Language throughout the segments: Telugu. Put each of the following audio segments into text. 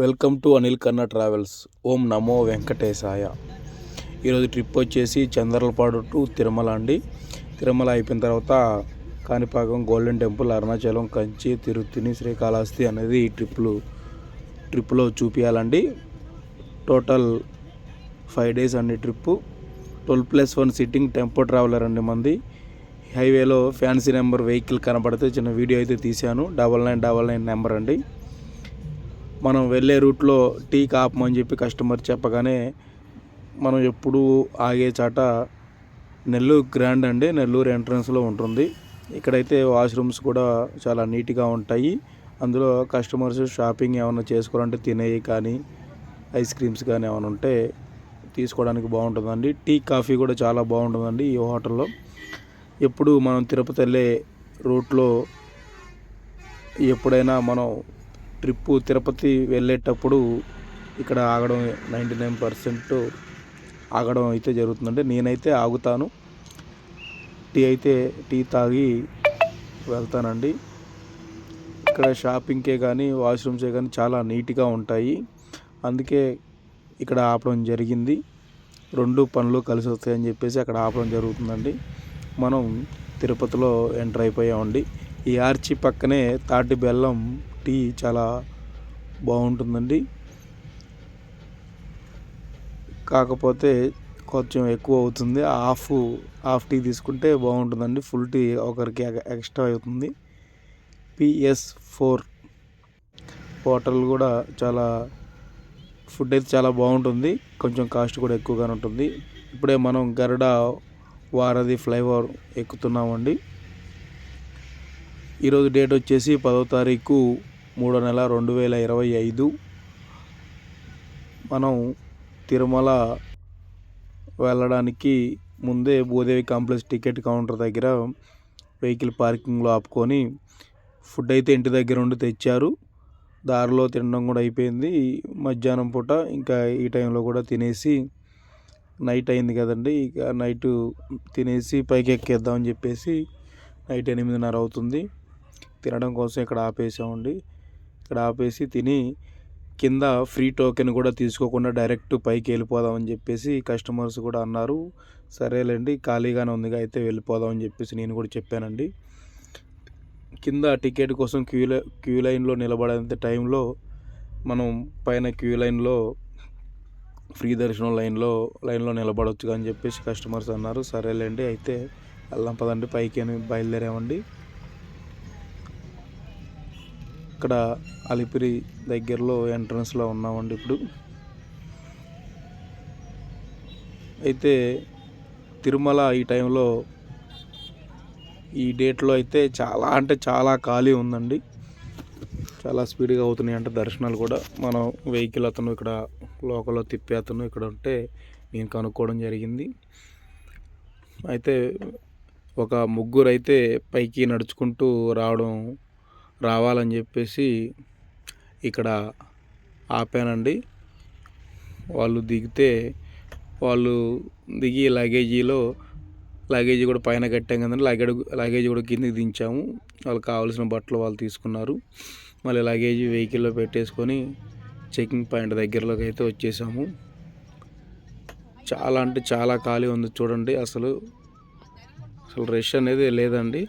వెల్కమ్ టు అనిల్ కన్నా ట్రావెల్స్. ఓం నమో వెంకటేశాయ. ఈరోజు ట్రిప్ వచ్చేసి చంద్రలపాడు టు తిరుమల అండి. తిరుమల అయిపోయిన తర్వాత కాణిపాకం గోల్డెన్ టెంపుల్ అరుణాచలం కంచి తిరుత్తిని శ్రీకాళహస్తి అనేది ఈ ట్రిప్లు ట్రిప్లో చూపించాలండి టోటల్ ఫైవ్ డేస్ అండి trip. Twelve plus one sitting tempo traveller అండి మంది. హైవేలో ఫ్యాన్సీ నెంబర్ వెహికల్ కనబడితే చిన్న వీడియో అయితే తీశాను. Double nine double nine number అండి. మనం వెళ్ళే రూట్లో టీ కాపమని చెప్పి కస్టమర్ చెప్పగానే మనం ఎప్పుడూ ఆగే చాట నెల్లూరు గ్రాండ్ అండి నెల్లూరు ఎంట్రన్స్లో ఉంటుంది. ఇక్కడైతే వాష్రూమ్స్ కూడా చాలా నీట్గా ఉంటాయి. అందులో కస్టమర్స్ షాపింగ్ ఏమైనా చేసుకోవాలంటే తినేవి కానీ ఐస్ క్రీమ్స్ కానీ ఏమైనా ఉంటే తీసుకోవడానికి బాగుంటుందండి. టీ కాఫీ కూడా చాలా బాగుంటుందండి ఈ హోటల్లో. ఎప్పుడు మనం తిరుపతి వెళ్ళే రూట్లో ఎప్పుడైనా మనం ట్రిప్పు తిరుపతి వెళ్ళేటప్పుడు ఇక్కడ ఆగడం నైంటీ నైన్ పర్సెంట్ ఆగడం అయితే జరుగుతుందంటే నేనైతే ఆగుతాను. టీ అయితే టీ తాగి వెళ్తానండి. ఇక్కడ షాపింగ్కే కానీ వాష్రూమ్సే కానీ చాలా నీట్గా ఉంటాయి. అందుకే ఇక్కడ ఆపడం జరిగింది. రెండు పనులు కలిసి వస్తాయని చెప్పేసి అక్కడ ఆపడం జరుగుతుందండి. మనం తిరుపతిలో ఎంటర్ అయిపోయామండి. ఈ ఆర్చి పక్కనే తాటి బెల్లం టీ చాలా బాగుంటుందండి. కాకపోతే కొంచెం ఎక్కువ అవుతుంది. హాఫ్ హాఫ్ టీ తీసుకుంటే బాగుంటుందండి. ఫుల్ టీ ఒకరికి ఎక్స్ట్రా అవుతుంది. పిఎస్ ఫోర్ హోటల్ కూడా చాలా ఫుడ్ అయితే చాలా బాగుంటుంది. కొంచెం కాస్ట్ కూడా ఎక్కువగానే ఉంటుంది. ఇప్పుడే మనం గరడ వారధి ఫ్లైఓవర్ ఎక్కుతున్నామండి. ఈరోజు డేట్ వచ్చేసి పదో తారీఖు మూడో నెల రెండు వేల ఇరవై ఐదు. మనం తిరుమల వెళ్ళడానికి ముందే భూదేవి కాంప్లెక్స్ టికెట్ కౌంటర్ దగ్గర వెహికల్ పార్కింగ్లో ఆపుకొని ఫుడ్ అయితే ఇంటి దగ్గర ఉండి తెచ్చారు. దారిలో తినడం కూడా అయిపోయింది. మధ్యాహ్నం పూట ఇంకా ఈ టైంలో కూడా తినేసి నైట్ అయింది కదండి. ఇక నైట్ తినేసి పైకి ఎక్కేద్దామని చెప్పేసి నైట్ ఎనిమిదిన్నర అవుతుంది. తినడం కోసం ఇక్కడ ఆపేసామండి. ఇక్కడ ఆపేసి తిని కింద ఫ్రీ టోకెన్ కూడా తీసుకోకుండా డైరెక్ట్ పైకి వెళ్ళిపోదామని చెప్పేసి కస్టమర్స్ కూడా అన్నారు. సరేలేండి ఖాళీగానే ఉందిగా అయితే వెళ్ళిపోదామని చెప్పేసి నేను కూడా చెప్పానండి. కింద టికెట్ కోసం క్యూ లై క్యూ లైన్లో నిలబడేంత టైంలో మనం పైన క్యూ లైన్లో ఫ్రీ దర్శనం లైన్లో లైన్లో నిలబడవచ్చు అని చెప్పేసి కస్టమర్స్ అన్నారు. సరేలేండి అయితే వెళ్దాం పదండి పైకి అని బయలుదేరామండి. ఇక్కడ అలిపిరి దగ్గరలో ఎంట్రన్స్లో ఉన్నామండి ఇప్పుడు. అయితే తిరుమల ఈ టైంలో ఈ డేట్లో అయితే చాలా అంటే చాలా ఖాళీ ఉందండి. చాలా స్పీడ్గా అవుతున్నాయి అంటే దర్శనాలు కూడా. మనం వెహికల్ అతను ఇక్కడ లోకల్లో తిప్పే అతను ఇక్కడ ఉంటే నేను కనుక్కోవడం జరిగింది. అయితే ఒక ముగ్గురు అయితే పైకి నడుచుకుంటూ రావడం రావాలని చెప్పేసి ఇక్కడ ఆపానండి. వాళ్ళు దిగితే వాళ్ళు దిగి లగేజీలో లగేజీ కూడా పైన కట్టాం కదండి. లగేజ్ లగేజ్ కూడా కిందకి దించాము. వాళ్ళకి కావాల్సిన బట్టలు వాళ్ళు తీసుకున్నారు. మళ్ళీ లగేజ్ వెహికల్లో పెట్టేసుకొని చెకింగ్ పాయింట్ దగ్గరలోకి అయితే వచ్చేసాము. చాలా అంటే చాలా ఖాళీ ఉంది చూడండి అసలు. అసలు రష్ అనేది లేదండి.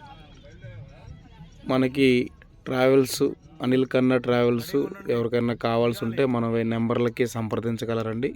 మనకి ట్రావెల్స్ అనిల్ కన్నా ట్రావెల్స్ ఎవరికైనా కావాల్సి ఉంటే మనం ఈ నెంబర్లకి సంప్రదించగలరండి.